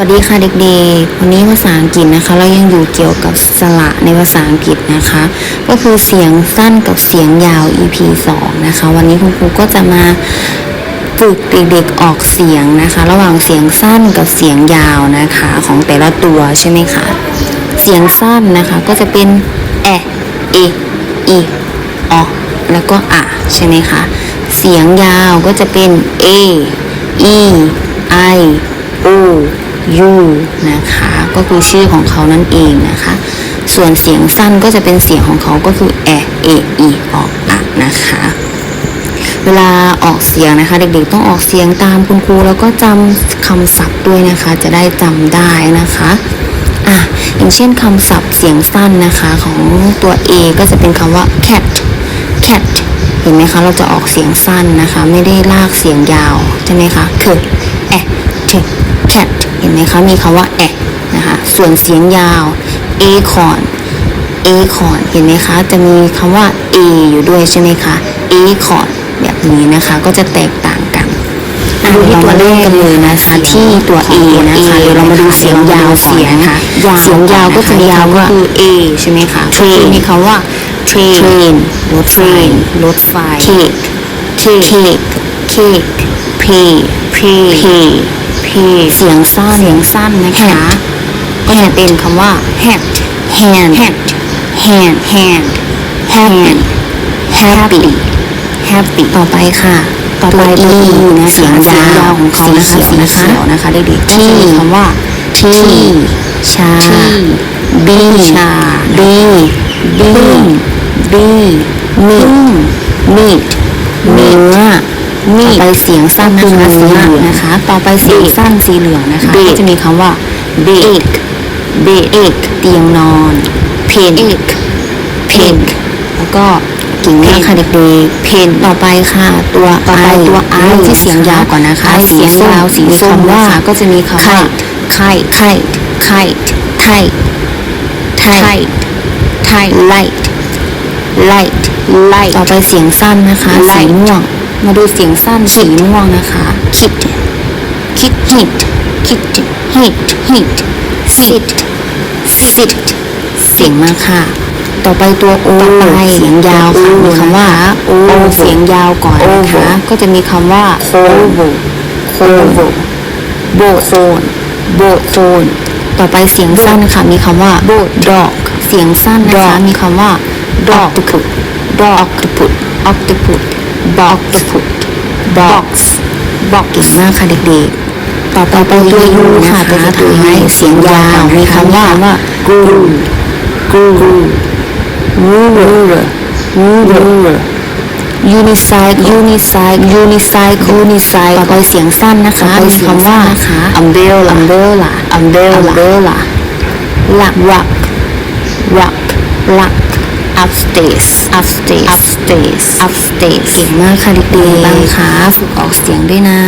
สวัสดีค่ะเด็กๆ วันนี้ภาษาอังกฤษนะคะ เรายังอยู่เกี่ยวกับสระในภาษาอังกฤษนะคะ ก็คือเสียงสั้นกับเสียงยาว EP 2 นะคะ วันนี้คุณครูก็จะมาฝึกเด็กๆออกเสียงนะคะ ระหว่างเสียงสั้นกับเสียงยาวนะคะของแต่ละตัวใช่ไหมคะ เสียงสั้นนะคะก็จะเป็นแอะเออีออแล้วก็อะใช่ไหมคะ เสียงยาวก็จะเป็น a e i o u นะคะก็คือชื่อของเขานั่นเองนะคะ ส่วนเสียงสั้นก็จะเป็นเสียงของเขาก็คือแอเออีออกอะนะคะ เวลาออกเสียงนะคะ เด็กๆต้องออกเสียงตามคุณครูแล้วก็จำคำศัพท์ด้วยนะคะ จะได้จำได้นะคะอะอย่างเช่นคำศัพท์เสียงสั้นนะคะของตัว A ก็จะเป็นคำว่า cat cat เห็นไหมคะ เราจะออกเสียงสั้นนะคะ ไม่ได้ลากเสียงยาว ใช่ไหมคะคือแอะถึ cat เห็นไหมคะ มีคำว่าแอะนะคะ ส่วนเสียงยาว acorn acorn เห็นไหมคะ จะมีคำว่า a อยู่ด้วยใช่ไหมคะ acorn แบบนี้นะคะ ก็จะแตกต่างกันอะดูที่ตัวเลขกันเลยนะคะที่ตัว A นะคะเดี๋ยวเรามาดูเสียงยาวเสียงนะคะเสียงยาวก็จะมีคำว่า A ใช่ไหมคะก็คือมีคำว่า train รถไฟรถไฟ cake cake cake pay pay pay pay เสียงสั้นเสียงสั้นนะคะ ก็จะเป็นคำว่า hat hand hat hand hand hand happy happy ต่อไปค่ะ ต่อไปตัว e นเสียงยาวของเขานะคะสีเขียวนะคะเด็กๆที่คำว่า t ชา b ชา b b b มีมีดเนื้อ มีดต่อไปเสียงสั้นนะคะสีเหลืองนะคะ ต่อไปเสียงสั้นสีเหลืองนะคะก็จะมีคำว่า bake bake เตียงนอน pin pin แล้วก็กิ่งมากค่ะเด็กๆ pin ต่อไปค่ะ ตัวต่อไปตัว i ที่เสียงยาวก่อนนะคะ เสียงยาวสีส้มว่าก็จะมีคำว่า kite kite kite kite kite kite light light light ต่อไปเสียงสั้นนะคะสีม่วง มาดูเสียงสั้นสีม่วงนะคะ kit kit hit kit hit hit sit sit เสียงมากค่ะ ต่อไปตัว o ต่อไปเสียงยาวค่ะมีคำว่า o เสียงยาวก่อนนะคะ ก็จะมีคำว่า covo covo โบโซนโบโซนต่อไปเสียงสั้นค่ะ มีคำว่า dog เสียงสั้นนะคะมีคำว่า dog dog octopus octopus box box box เก่งมากค่ะเด็กๆ ต่อไปตัว u ค่ะตัวสุดท้ายเสียงยาวมีคำว่า glue glue ruler ruler unicycle unicycle unicycle unicycle ต่อไปเสียงสั้นนะคะมีคำว่า umbrella umbrella umbrella luck rock rock luck upstairs upstairs upstairs upstairs เก่งมากค่ะเด็กๆบางคะฝึกออกเสียงด้วยนะ